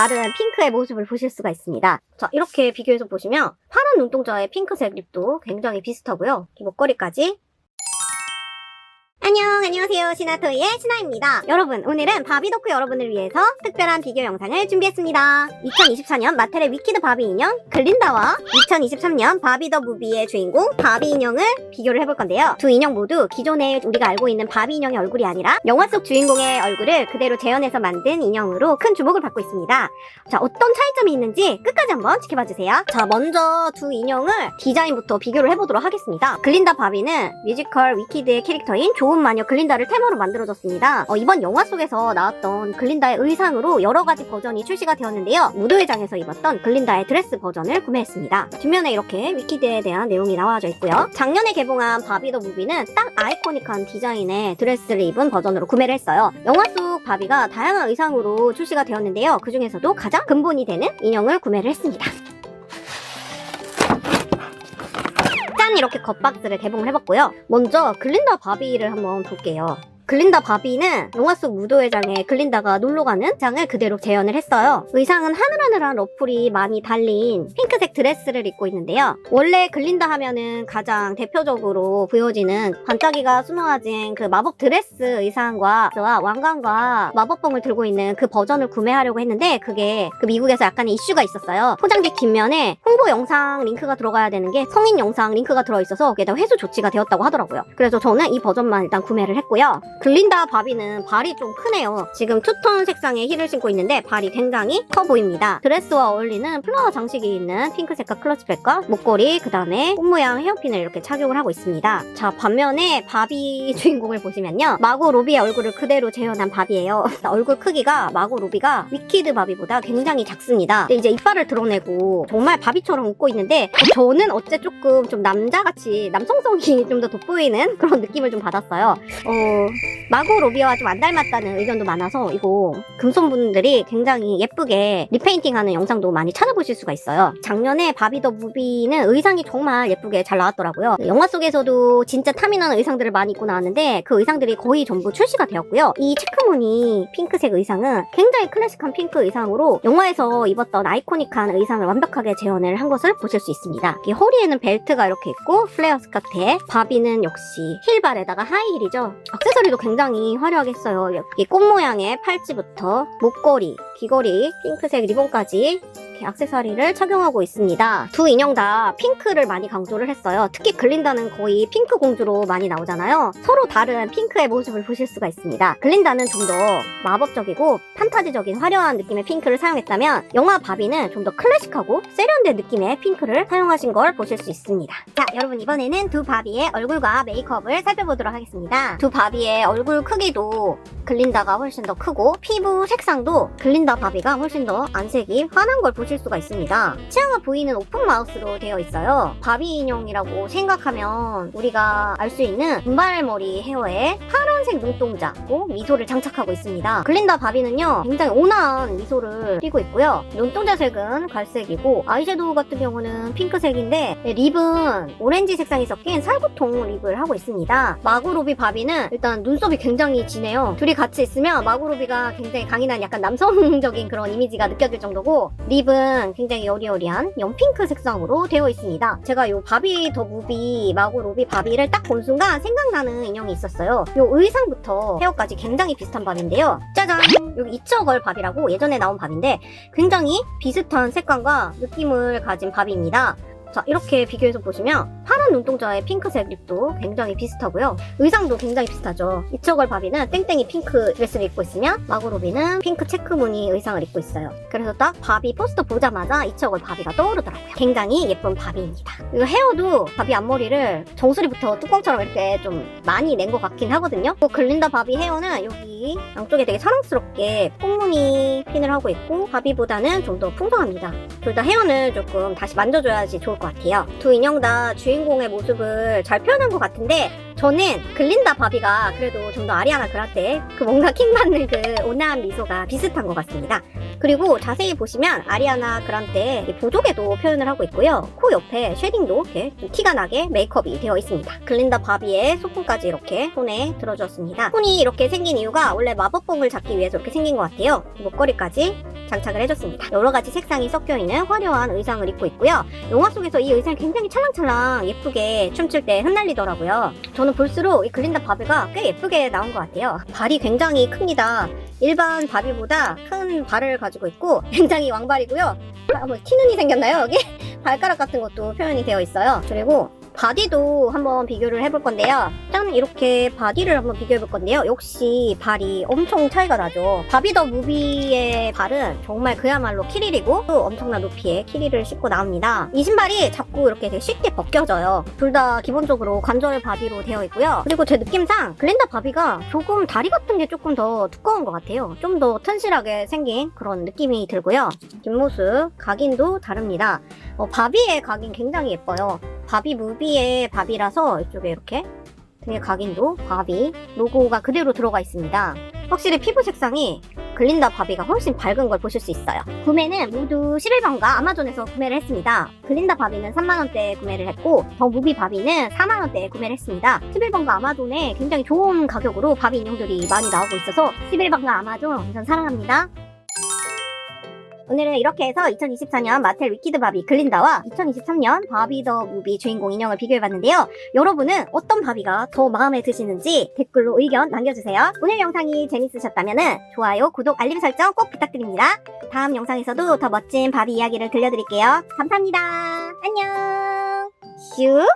다른 핑크의 모습을 보실 수가 있습니다. 자, 이렇게 비교해서 보시면 파란 눈동자의 핑크색 립도 굉장히 비슷하고요. 이 목걸이까지 안녕, 안녕하세요. 시나토이의 시나입니다. 여러분, 오늘은 바비도크 여러분을 위해서 특별한 비교 영상을 준비했습니다. 2024년 마텔의 위키드 바비 인형 글린다와 2023년 바비 더 무비의 주인공 바비 인형을 비교를 해볼 건데요. 두 인형 모두 기존에 우리가 알고 있는 바비 인형의 얼굴이 아니라 영화 속 주인공의 얼굴을 그대로 재현해서 만든 인형으로 큰 주목을 받고 있습니다. 자, 어떤 차이점이 있는지 끝까지 한번 지켜봐 주세요. 자, 먼저 두 인형을 디자인부터 비교를 해보도록 하겠습니다. 글린다 바비는 뮤지컬 위키드의 캐릭터인 좋은 마녀 글린다를 테마로 만들어졌습니다. 어, 이번 영화 속에서 나왔던 글린다의 의상으로 여러 가지 버전이 출시가 되었는데요. 무도회장에서 입었던 글린다의 드레스 버전을 구매했습니다. 뒷면에 이렇게 위키드에 대한 내용이 나와져 있고요. 작년에 개봉한 바비 더 무비는 딱 아이코닉한 디자인의 드레스를 입은 버전으로 구매를 했어요. 영화 속 바비가 다양한 의상으로 출시가 되었는데요. 그 중에서도 가장 근본이 되는 인형을 구매를 했습니다. 짠 이렇게 겉박스를 개봉을 해봤고요. 먼저 글린다 바비를 한번 볼게요. 글린다 바비는 영화 속 무도회장에 글린다가 놀러가는 장을 그대로 재현을 했어요. 의상은 하늘하늘한 러플이 많이 달린 핑크색 드레스를 입고 있는데요. 원래 글린다 하면은 가장 대표적으로 보여지는 반짝이가 수놓아진 그 마법 드레스 의상과 왕관과 마법봉을 들고 있는 그 버전을 구매하려고 했는데 그게 그 미국에서 약간의 이슈가 있었어요. 포장지 뒷면에 홍보 영상 링크가 들어가야 되는 게 성인 영상 링크가 들어있어서 그게 다 회수 조치가 되었다고 하더라고요. 그래서 저는 이 버전만 일단 구매를 했고요. 글린다 바비는 발이 좀 크네요. 지금 투톤 색상의 힐을 신고 있는데 발이 굉장히 커 보입니다. 드레스와 어울리는 플라워 장식이 있는 핑크색과 클러치백과 목걸이, 그 다음에 꽃 모양 헤어핀을 이렇게 착용을 하고 있습니다. 자, 반면에 바비 주인공을 보시면요. 마고 로비의 얼굴을 그대로 재현한 바비예요. 얼굴 크기가 마고 로비가 위키드 바비보다 굉장히 작습니다. 근데 이제 이빨을 드러내고 정말 바비처럼 웃고 있는데 저는 어째 조금 좀 남자같이 남성성이 좀 더 돋보이는 그런 느낌을 좀 받았어요. 어, 마고 로비와 좀 안 닮았다는 의견도 많아서 이거 금손분들이 굉장히 예쁘게 리페인팅하는 영상도 많이 찾아보실 수가 있어요. 작년에 바비 더 무비는 의상이 정말 예쁘게 잘 나왔더라고요. 영화 속에서도 진짜 탐이 나는 의상들을 많이 입고 나왔는데 그 의상들이 거의 전부 출시가 되었고요. 이 체크무늬 핑크색 의상은 굉장히 클래식한 핑크 의상으로 영화에서 입었던 아이코닉한 의상을 완벽하게 재현을 한 것을 보실 수 있습니다. 이 허리에는 벨트가 이렇게 있고 플레어 스커트에 바비는 역시 힐발에다가 하이힐이죠. 액세서리 도 굉장히 화려하게 했어요. 여기 꽃 모양의 팔찌부터 목걸이, 귀걸이, 핑크색 리본까지 이렇게 액세서리를 착용하고 있습니다. 두 인형 다 핑크를 많이 강조를 했어요. 특히 글린다는 거의 핑크 공주로 많이 나오잖아요. 서로 다른 핑크의 모습을 보실 수가 있습니다. 글린다는 좀 더 마법적이고 판타지적인 화려한 느낌의 핑크를 사용했다면 영화 바비는 좀 더 클래식하고 세련된 느낌의 핑크를 사용하신 걸 보실 수 있습니다. 자, 여러분 이번에는 두 바비의 얼굴과 메이크업을 살펴보도록 하겠습니다. 두 바비의 얼굴 크기도 글린다가 훨씬 더 크고 피부 색상도 글린다 바비가 훨씬 더 안색이 환한 걸 보실 수가 있습니다. 치아가 보이는 오픈 마우스로 되어 있어요. 바비 인형이라고 생각하면 우리가 알 수 있는 분발머리 헤어에 파란 색 눈동자고 미소를 장착하고 있습니다. 글린다 바비는요 굉장히 온화한 미소를 띠고 있고요. 눈동자 색은 갈색이고 아이섀도우 같은 경우는 핑크색인데 네, 립은 오렌지 색상이 섞인 살구통 립을 하고 있습니다. 마구로비 바비는 일단 눈썹이 굉장히 진해요. 둘이 같이 있으면 마구로비가 굉장히 강인한 약간 남성적인 그런 이미지가 느껴질 정도고 립은 굉장히 여리여리한 연핑크 색상으로 되어 있습니다. 제가 이 바비 더 무비 마구로비 바비를 딱 본 순간 생각나는 인형이 있었어요. 이의 상부터 헤어까지 굉장히 비슷한 밥인데요. 짜잔! 여기 이처걸 밥이라고 예전에 나온 밥인데 굉장히 비슷한 색감과 느낌을 가진 밥입니다. 자, 이렇게 비교해서 보시면 파란 눈동자의 핑크색 립도 굉장히 비슷하고요. 의상도 굉장히 비슷하죠. 이처걸 바비는 땡땡이 핑크 드레스를 입고 있으면 마고로비는 핑크 체크 무늬 의상을 입고 있어요. 그래서 딱 바비 포스터 보자마자 이처걸 바비가 떠오르더라고요. 굉장히 예쁜 바비입니다. 그리고 헤어도 바비 앞머리를 정수리부터 뚜껑처럼 이렇게 좀 많이 낸 것 같긴 하거든요. 또 글린다 바비 헤어는 여기 양쪽에 되게 사랑스럽게 꽃무늬 핀을 하고 있고 바비보다는 좀 더 풍성합니다. 둘 다 헤어는 조금 다시 만져줘야지 좋을 것 같아요. 두 인형 다 주인 공의 모습을 잘 표현한 것 같은데 저는 글린다 바비가 그래도 좀 더 아리아나 그라테 그 뭔가 킹받는 그 온화한 미소가 비슷한 것 같습니다. 그리고 자세히 보시면 아리아나 그란테 보조개도 표현을 하고 있고요. 코 옆에 쉐딩도 이렇게 좀 티가 나게 메이크업이 되어 있습니다. 글린다 바비의 소품까지 이렇게 손에 들어주었습니다. 손이 이렇게 생긴 이유가 원래 마법봉을 잡기 위해서 이렇게 생긴 것 같아요. 목걸이까지 장착을 해줬습니다. 여러 가지 색상이 섞여 있는 화려한 의상을 입고 있고요. 영화 속에서 이 의상이 굉장히 찰랑찰랑 예쁘게 춤출 때 흩날리더라고요. 저는 볼수록 이 글린다 바비가 꽤 예쁘게 나온 것 같아요. 발이 굉장히 큽니다. 일반 바비보다 큰 발을 가지고 있고 굉장히 왕발이고요. 아, 뭐 티눈이 생겼나요 여기? 발가락 같은 것도 표현이 되어 있어요. 그리고 바디도 한번 비교를 해볼 건데요. 짠 이렇게 바디를 한번 비교해 볼 건데요. 역시 발이 엄청 차이가 나죠. 바비 더 무비의 발은 정말 그야말로 키릴이고 또 엄청난 높이의 키릴을 신고 나옵니다. 이 신발이 자꾸 이렇게 되게 쉽게 벗겨져요. 둘 다 기본적으로 관절 바디로 되어 있고요. 그리고 제 느낌상 글렌다 바비가 조금 다리 같은 게 조금 더 두꺼운 것 같아요. 좀 더 튼실하게 생긴 그런 느낌이 들고요. 뒷모습 각인도 다릅니다. 어, 바비의 각인 굉장히 예뻐요. 바비 무비의 바비라서 이쪽에 이렇게 등의 각인도 바비 로고가 그대로 들어가 있습니다. 확실히 피부 색상이 글린다 바비가 훨씬 밝은 걸 보실 수 있어요. 구매는 모두 11번가 아마존에서 구매를 했습니다. 글린다 바비는 3만원대에 구매를 했고 더 무비 바비는 4만원대에 구매를 했습니다. 11번가 아마존에 굉장히 좋은 가격으로 바비 인형들이 많이 나오고 있어서 11번가 아마존 완전 사랑합니다. 오늘은 이렇게 해서 2024년 마텔 위키드 바비 글린다와 2023년 바비 더 무비 주인공 인형을 비교해봤는데요. 여러분은 어떤 바비가 더 마음에 드시는지 댓글로 의견 남겨주세요. 오늘 영상이 재밌으셨다면 좋아요, 구독, 알림 설정 꼭 부탁드립니다. 다음 영상에서도 더 멋진 바비 이야기를 들려드릴게요. 감사합니다. 안녕. 슉.